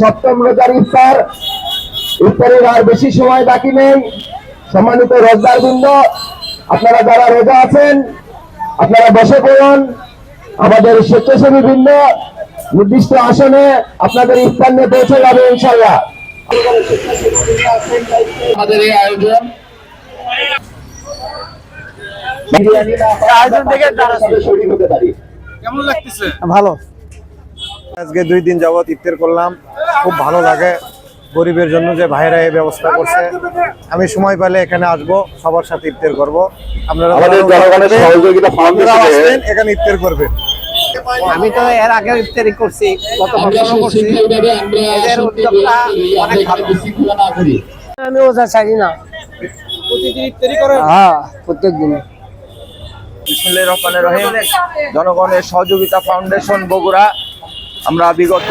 সপ্তম রোজার ইফতার ইফতারের আর বেশি সময় বাকি নেই সম্মানিত রোজদার বৃন্দ আপনারা যারা রোজা আছেন আপনারা বসে পড়ুন আমাদের স্বেচ্ছাসেবী বৃন্দ নির্দিষ্ট আসনে আপনাদের ইফতার নিয়ে পৌঁছে যাবে ইনশাল্লাহ আমাদের এই আয়োজন আয়োজন থেকে শরীর হতে পারি কেমন লাগতেছে ভালো আজকে দুই দিন যাবত ইফতার করলাম। খুব ভালো লাগে গরিবের জন্য যে ভাইরা এই ব্যবস্থা করছে। আমি সময় পেলে এখানে আসব সবার সাথে ইফতার করব। আপনারা আমাদের জনগণের সহযোগিতা আপনারা আসবেন, এখানে ইফতার করবেন। আমি তো এর আগে ইফতারি করছি গত বছরও করছি। এদের উদ্যোগটা অনেক ভালো। আমি ওজা চাই না। প্রতিদিন ইফতারি করেন? হ্যাঁ প্রত্যেক দিন। বিসমুল্লাহির রহমানির রহিম। জনগণের সহযোগিতা ফাউন্ডেশন বগুড়া। আমরা বিগত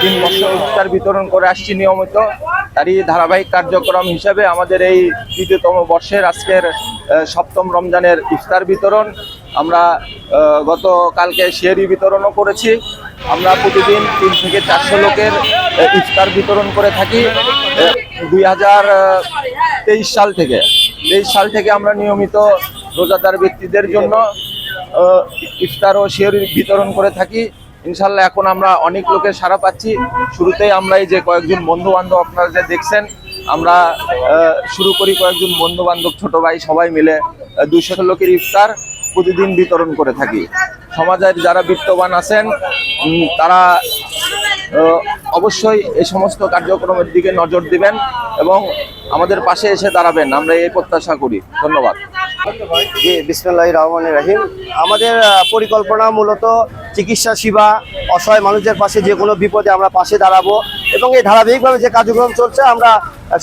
তিন বছর ইফতার বিতরণ করে আসছি নিয়মিত। তারই ধারাবাহিক কার্যক্রম হিসেবে আমাদের এই তৃতীয়তম বর্ষের আজকের সপ্তম রমজানের ইফতার বিতরণ। আমরা আহ, গত কালকে শেয়ারি বিতরণও করেছি। আমরা প্রতিদিন তিন থেকে চারশো লোকের ইফতার বিতরণ করে থাকি দুই হাজার তেইশ সাল থেকে। তেইশ সাল থেকে আমরা নিয়মিত রোজাদার ব্যক্তিদের জন্য ইফতার ও শেয়ার বিতরণ করে থাকি। ইনশাল্লাহ এখন আমরা অনেক লোকের সাড়া পাচ্ছি। শুরুতেই আমরা এই যে কয়েকজন বন্ধু বান্ধব আপনারা যে দেখছেন, আমরা শুরু করি কয়েকজন বন্ধু বান্ধব ছোট ভাই সবাই মিলে দুইশো লোকের ইফতার প্রতিদিন বিতরণ করে থাকি। সমাজের যারা বিত্তবান আছেন তারা অবশ্যই এই সমস্ত কার্যক্রমের দিকে নজর দিবেন এবং আমাদের পাশে এসে দাঁড়াবেন। আমরা এই প্রত্যাশা করি। ধন্যবাদ। জি বিসমুল্লাহ রহমান রাহিম। আমাদের পরিকল্পনা মূলত চিকিৎসা সেবা, অসহায় মানুষদের পাশে যে কোনো বিপদে আমরা পাশে দাঁড়াবো এবং এই ধারাবাহিকভাবে যে কার্যক্রম চলছে, আমরা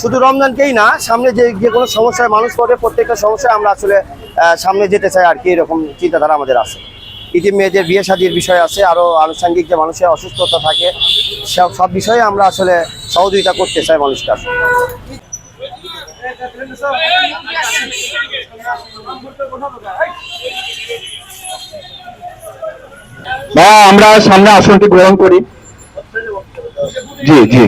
শুধু রমজানকেই না, সামনে যে যে কোনো সমস্যায় মানুষ পড়ে প্রত্যেকটা সমস্যায় আমরা আসলে সামনে যেতে চাই আর কি, এরকম চিন্তাধারা আমাদের আছে। ইতি মেয়েদের বিয়ে শাদির বিষয় আছে আরও আনুষঙ্গিক যে মানুষের অসুস্থতা থাকে, সব সব বিষয়ে আমরা আসলে সহযোগিতা করতে চাই মানুষকে আসলে। বা আমরা সামনে আসনটি গ্রহণ করি। জি জি।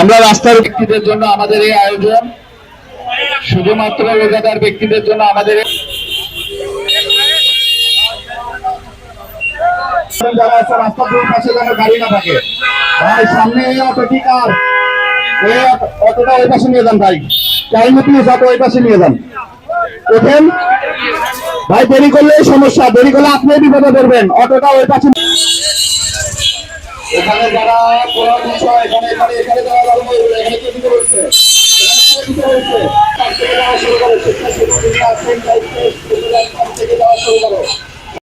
আমরা রাস্তার ব্যক্তিদের জন্য আমাদের এই আয়োজন, শুধুমাত্র রোজাদার ব্যক্তিদের জন্য আমাদের যারা আছে, রাস্তার দুই পাশে যেন গাড়ি না থাকে। সামনে অটোটি কার? অতটা ওই পাশে নিয়ে যান ভাই টাইম প্লিজ অত ওই পাশে নিয়ে যান ওঠেন ভাই দেরি করলেই সমস্যা দেরি করলে আপনি বিপদে পড়বেন অতটা ওই পাশে এখানে যারা এখানে এখানে যারা এখানে কি করছে এখানে কি করছে